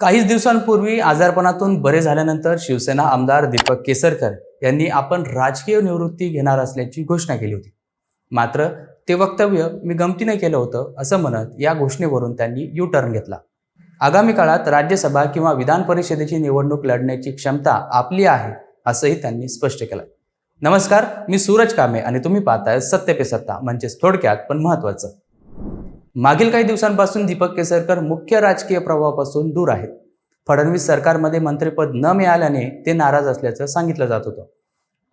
काहीच दिवसांपूर्वी आजारपणातून बरे झाल्यानंतर शिवसेना आमदार दीपक केसरकर यांनी आपण राजकीय निवृत्ती घेणार असल्याची घोषणा केली होती. मात्र ते वक्तव्य मी गमतीने केलं होतं असं म्हणत या घोषणेवरून त्यांनी यू टर्न घेतला. आगामी काळात राज्यसभा किंवा विधान परिषदेची निवडणूक लढण्याची क्षमता आपली आहे असंही त्यांनी स्पष्ट केलं. नमस्कार मी सूरज कामे आणि तुम्ही पाहताय सत्य पे सत्ता म्हणजेच थोडक्यात पण महत्वाचं मागील काही दिवसांपासून दीपक केसरकर मुख्य राजकीय प्रवाहापासून दूर आहेत. फडणवीस सरकारमध्ये मंत्रिपद न मिळाल्याने ते नाराज असल्याचं सांगितलं जात होतं.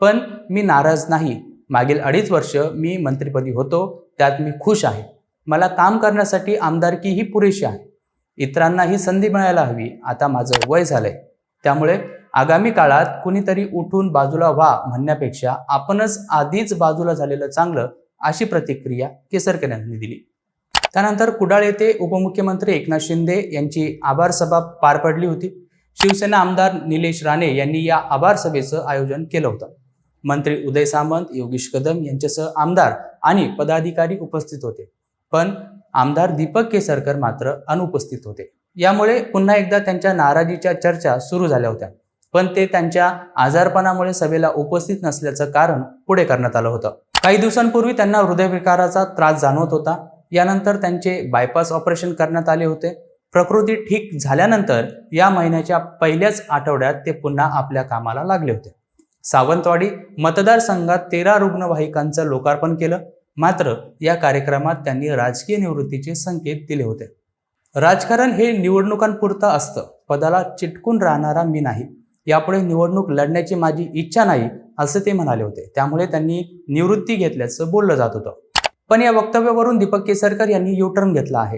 पण मी नाराज नाही. मागील अडीच वर्ष मी मंत्रिपदी होतो त्यात मी खुश आहे. मला काम करण्यासाठी आमदारकी ही पुरेशी आहे. इतरांना ही संधी मिळायला हवी. आता माझं वय झालंय. त्यामुळे आगामी काळात कुणीतरी उठून बाजूला व्हा म्हणण्यापेक्षा आपणच आधीच बाजूला झालेलं चांगलं अशी प्रतिक्रिया केसरकर यांनी दिली. त्यानंतर कुडाळ येथे उपमुख्यमंत्री एकनाथ शिंदे यांची आभार सभा पार पडली होती. शिवसेना आमदार निलेश राणे यांनी या आभार सभेचं आयोजन केलं होतं. मंत्री उदय सामंत योगेश कदम यांच्यासह आमदार आणि पदाधिकारी उपस्थित होते. पण आमदार दीपक केसरकर मात्र अनुपस्थित होते. यामुळे पुन्हा एकदा त्यांच्या नाराजीच्या चर्चा सुरू झाल्या होत्या. पण ते त्यांच्या आजारपणामुळे सभेला उपस्थित नसल्याचं कारण पुढे करण्यात आलं होतं. काही दिवसांपूर्वी त्यांना हृदयविकाराचा त्रास जाणवत होता. यानंतर त्यांचे बायपास ऑपरेशन करण्यात आले होते. प्रकृती ठीक झाल्यानंतर या महिन्याच्या पहिल्याच आठवड्यात ते पुन्हा आपल्या कामाला लागले होते. सावंतवाडी मतदारसंघात तेरा रुग्णवाहिकांचं लोकार्पण केलं. मात्र या कार्यक्रमात त्यांनी राजकीय निवृत्तीचे संकेत दिले होते. राजकारण हे निवडणुकांपुरतं असतं. पदाला चिटकून राहणारा मी नाही. यापुढे निवडणूक लढण्याची माझी इच्छा नाही असं ते म्हणाले होते. त्यामुळे त्यांनी निवृत्ती घेतल्याचं बोललं जात होतं. पण या वक्तव्यावरून दीपक केसरकर यांनी यू टर्न घेतला आहे.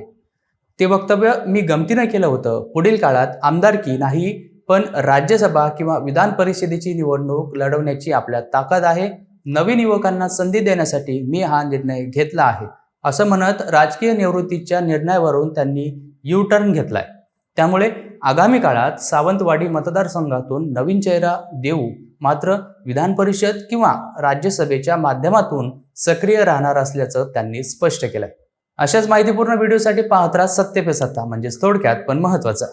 ते वक्तव्य मी गमतीनं केलं होतं. पुढील काळात आमदारकी नाही पण राज्यसभा किंवा विधान परिषदेची निवडणूक लढवण्याची आपल्या ताकद आहे. नवीन युवकांना संधी देण्यासाठी मी हा निर्णय घेतला आहे असं म्हणत राजकीय निवृत्तीच्या निर्णयावरून त्यांनी यू टर्न घेतलाय. त्यामुळे आगामी काळात सावंतवाडी मतदारसंघातून नवीन चेहरा देऊ मात्र विधान परिषद किंवा राज्यसभेच्या माध्यमातून सक्रिय राहणार असल्याचं त्यांनी स्पष्ट केलंय. अशाच माहितीपूर्ण व्हिडिओसाठी पाहत राहा सत्य पे सत्ता म्हणजेच थोडक्यात पण महत्वाचं.